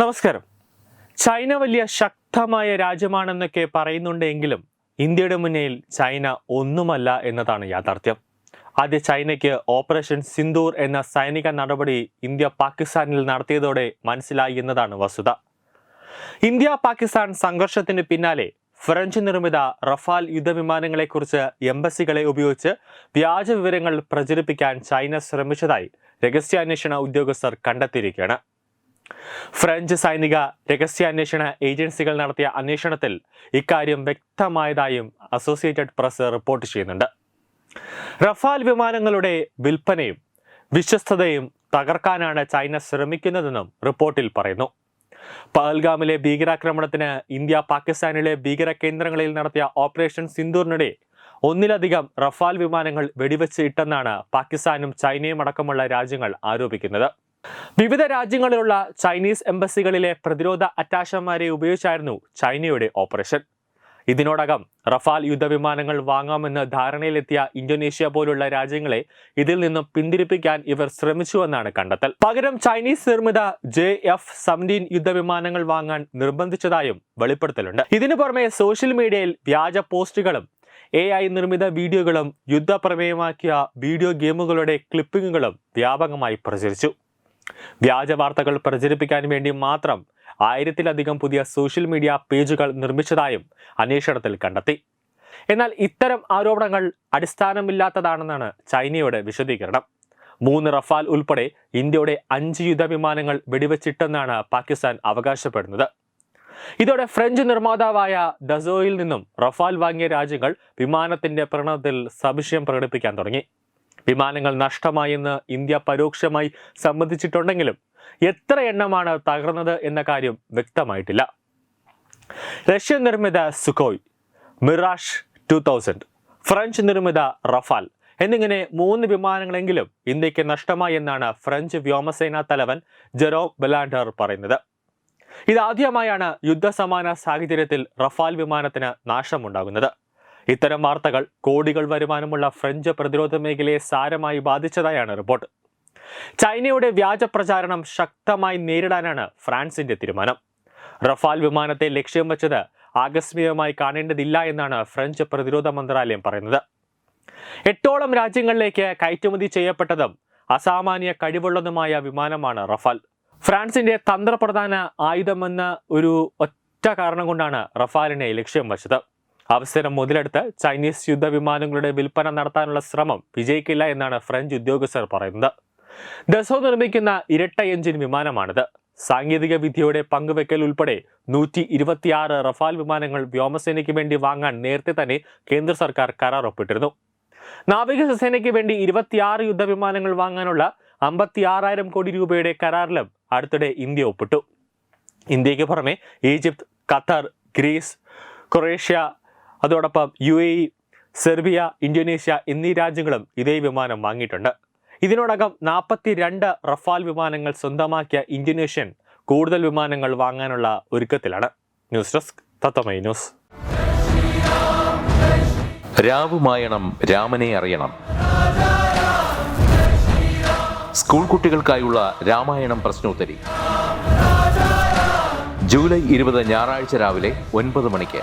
നമസ്കാരം. ചൈന വലിയ ശക്തമായ രാജ്യമാണെന്നൊക്കെ പറയുന്നുണ്ടെങ്കിലും ഇന്ത്യയുടെ മുന്നിൽ ചൈന ഒന്നുമല്ല എന്നതാണ് യാഥാർത്ഥ്യം. ആദ്യ ചൈനയ്ക്ക് ഓപ്പറേഷൻ സിന്ദൂർ എന്ന സൈനിക നടപടി ഇന്ത്യ പാകിസ്ഥാനിൽ നടത്തിയതോടെ മനസ്സിലായി എന്നതാണ് വസ്തുത. ഇന്ത്യ പാകിസ്ഥാൻ സംഘർഷത്തിന് പിന്നാലെ ഫ്രഞ്ച് നിർമ്മിത റഫാൽ യുദ്ധവിമാനങ്ങളെക്കുറിച്ച് എംബസികളെ ഉപയോഗിച്ച് വ്യാജ വിവരങ്ങൾ പ്രചരിപ്പിക്കാൻ ചൈന ശ്രമിച്ചതായി രഹസ്യാന്വേഷണ ഉദ്യോഗസ്ഥർ കണ്ടെത്തിയിരിക്കുകയാണ്. ഫ്രഞ്ച് സൈനിക രഹസ്യാന്വേഷണ ഏജൻസികൾ നടത്തിയ അന്വേഷണത്തിൽ ഇക്കാര്യം വ്യക്തമായതായും അസോസിയേറ്റഡ് പ്രസ് റിപ്പോർട്ട് ചെയ്യുന്നുണ്ട്. റഫാൽ വിമാനങ്ങളുടെ വിൽപ്പനയും വിശ്വസ്തതയും തകർക്കാനാണ് ചൈന ശ്രമിക്കുന്നതെന്നും റിപ്പോർട്ടിൽ പറയുന്നു. പഹൽഗാമിലെ ഭീകരാക്രമണത്തിന് ഇന്ത്യ പാകിസ്ഥാനിലെ ഭീകര കേന്ദ്രങ്ങളിൽ നടത്തിയ ഓപ്പറേഷൻ സിന്ദൂറിനിടെ ഒന്നിലധികം റഫാൽ വിമാനങ്ങൾ വെടിവെച്ച് ഇട്ടെന്നാണ് പാകിസ്ഥാനും ചൈനയും അടക്കമുള്ള രാജ്യങ്ങൾ ആരോപിക്കുന്നത്. വിവിധ രാജ്യങ്ങളിലുള്ള ചൈനീസ് എംബസികളിലെ പ്രതിരോധ അറ്റാഷന്മാരെ ഉപയോഗിച്ചായിരുന്നു ചൈനയുടെ ഓപ്പറേഷൻ. ഇതിനോടകം റഫാൽ യുദ്ധവിമാനങ്ങൾ വാങ്ങാമെന്ന് ധാരണയിലെത്തിയ ഇന്തോനേഷ്യ പോലുള്ള രാജ്യങ്ങളെ ഇതിൽ നിന്നും പിന്തിരിപ്പിക്കാൻ ഇവർ ശ്രമിച്ചുവെന്നാണ് കണ്ടെത്തൽ. പകരം ചൈനീസ് നിർമ്മിത ജെ എഫ് സെവന്റീൻ യുദ്ധവിമാനങ്ങൾ വാങ്ങാൻ നിർബന്ധിച്ചതായും വെളിപ്പെടുത്തലുണ്ട്. ഇതിനു പുറമെ സോഷ്യൽ മീഡിയയിൽ വ്യാജ പോസ്റ്റുകളും എ ഐ നിർമ്മിത വീഡിയോകളും യുദ്ധപ്രമേയമാക്കിയ വീഡിയോ ഗെയിമുകളുടെ ക്ലിപ്പിങ്ങുകളും വ്യാപകമായി പ്രചരിച്ചു. വ്യാജ വാർത്തകൾ പ്രചരിപ്പിക്കാൻ വേണ്ടി മാത്രം ആയിരത്തിലധികം പുതിയ സോഷ്യൽ മീഡിയ പേജുകൾ നിർമ്മിച്ചതായും അന്വേഷണത്തിൽ കണ്ടെത്തി. എന്നാൽ ഇത്തരം ആരോപണങ്ങൾ അടിസ്ഥാനമില്ലാത്തതാണെന്നാണ് ചൈനയുടെ വിശദീകരണം. മൂന്ന് റഫാൽ ഉൾപ്പെടെ ഇന്ത്യയുടെ അഞ്ച് യുദ്ധവിമാനങ്ങൾ വെടിവെച്ചിട്ടെന്നാണ് പാകിസ്ഥാൻ അവകാശപ്പെടുന്നത്. ഇതോടെ ഫ്രഞ്ച് നിർമ്മാതാവായ ഡസോയിൽ നിന്നും റഫാൽ വാങ്ങിയ രാജ്യങ്ങൾ വിമാനത്തിന്റെ പ്രണത്തിൽ സംശയം പ്രകടിപ്പിക്കാൻ തുടങ്ങി. വിമാനങ്ങൾ നഷ്ടമായെന്ന് ഇന്ത്യ പരോക്ഷമായി സമ്മതിച്ചിട്ടുണ്ടെങ്കിലും എത്ര എണ്ണമാണ് തകർന്നത് എന്ന കാര്യം വ്യക്തമായിട്ടില്ല. റഷ്യൻ നിർമ്മിത Sukhoi Mirage two thousand French നിർമ്മിത റഫാൽ എന്നിങ്ങനെ മൂന്ന് വിമാനങ്ങളെങ്കിലും ഇന്ത്യയ്ക്ക് നഷ്ടമായി എന്നാണ് ഫ്രഞ്ച് വ്യോമസേനാ തലവൻ ജെറോ ബെലാൻഡർ പറയുന്നത്. ഇതാദ്യമായാണ് യുദ്ധസമാന സാഹചര്യത്തിൽ റഫാൽ വിമാനത്തിന് നാശമുണ്ടാകുന്നത്. ഇത്തരം വാർത്തകൾ കോടികൾ വരുമാനമുള്ള ഫ്രഞ്ച് പ്രതിരോധ മേഖലയെ സാരമായി ബാധിച്ചതായാണ് റിപ്പോർട്ട്. ചൈനയുടെ വ്യാജ പ്രചാരണം ശക്തമായി നേരിടാനാണ് ഫ്രാൻസിന്റെ തീരുമാനം. റഫാൽ വിമാനത്തെ ലക്ഷ്യം വെച്ചത് ആകസ്മികമായി കാണേണ്ടതില്ല എന്നാണ് ഫ്രഞ്ച് പ്രതിരോധ മന്ത്രാലയം പറയുന്നത്. എട്ടോളം രാജ്യങ്ങളിലേക്ക് കയറ്റുമതി ചെയ്യപ്പെട്ടതും അസാമാന്യ കഴിവുള്ളതുമായ വിമാനമാണ് റഫാൽ. ഫ്രാൻസിന്റെ തന്ത്രപ്രധാന ആയുധമെന്ന ഒരു ഒറ്റ കാരണം കൊണ്ടാണ് റഫാലിനെ ലക്ഷ്യം വച്ചത്. അവസരം മുതലെടുത്ത് ചൈനീസ് യുദ്ധവിമാനങ്ങളുടെ വിൽപ്പന നടത്താനുള്ള ശ്രമം വിജയിക്കില്ല എന്നാണ് ഫ്രഞ്ച് ഉദ്യോഗസ്ഥർ പറയുന്നത്. ഡസോ നിർമ്മിക്കുന്ന ഇരട്ട എഞ്ചിൻ വിമാനമാണിത്. സാങ്കേതിക വിദ്യയുടെ പങ്കുവെക്കൽ ഉൾപ്പെടെ നൂറ്റി ഇരുപത്തിയാറ് റഫാൽ വിമാനങ്ങൾ വ്യോമസേനയ്ക്ക് വേണ്ടി വാങ്ങാൻ നേരത്തെ തന്നെ കേന്ദ്ര സർക്കാർ കരാർ ഒപ്പിട്ടിരുന്നു. നാവികസേനയ്ക്ക് വേണ്ടി ഇരുപത്തിയാറ് യുദ്ധവിമാനങ്ങൾ വാങ്ങാനുള്ള അമ്പത്തിയാറായിരം കോടി രൂപയുടെ കരാറിലും അടുത്തിടെ ഇന്ത്യ ഒപ്പിട്ടു. ഇന്ത്യയ്ക്ക് പുറമെ ഈജിപ്ത് ഖത്തർ ഗ്രീസ് ക്രൊയേഷ്യ അതോടൊപ്പം U A E Serbia Indonesia എന്നീ രാജ്യങ്ങളും ഇതേ വിമാനം വാങ്ങിയിട്ടുണ്ട്. ഇതിനോടകം നാൽപ്പത്തി രണ്ട് റഫാൽ വിമാനങ്ങൾ സ്വന്തമാക്കിയ ഇന്തോനേഷ്യൻ കൂടുതൽ വിമാനങ്ങൾ വാങ്ങാനുള്ള ഒരുക്കത്തിലാണ്. News desk Tatwamayi news. രാവുമായണം രാമനെ അറിയണം. സ്കൂൾ കുട്ടികൾക്കായുള്ള രാമായണം പ്രശ്നോത്തരി. ജൂലൈ ഇരുപത് ഞായറാഴ്ച രാവിലെ ഒൻപത് മണിക്ക്.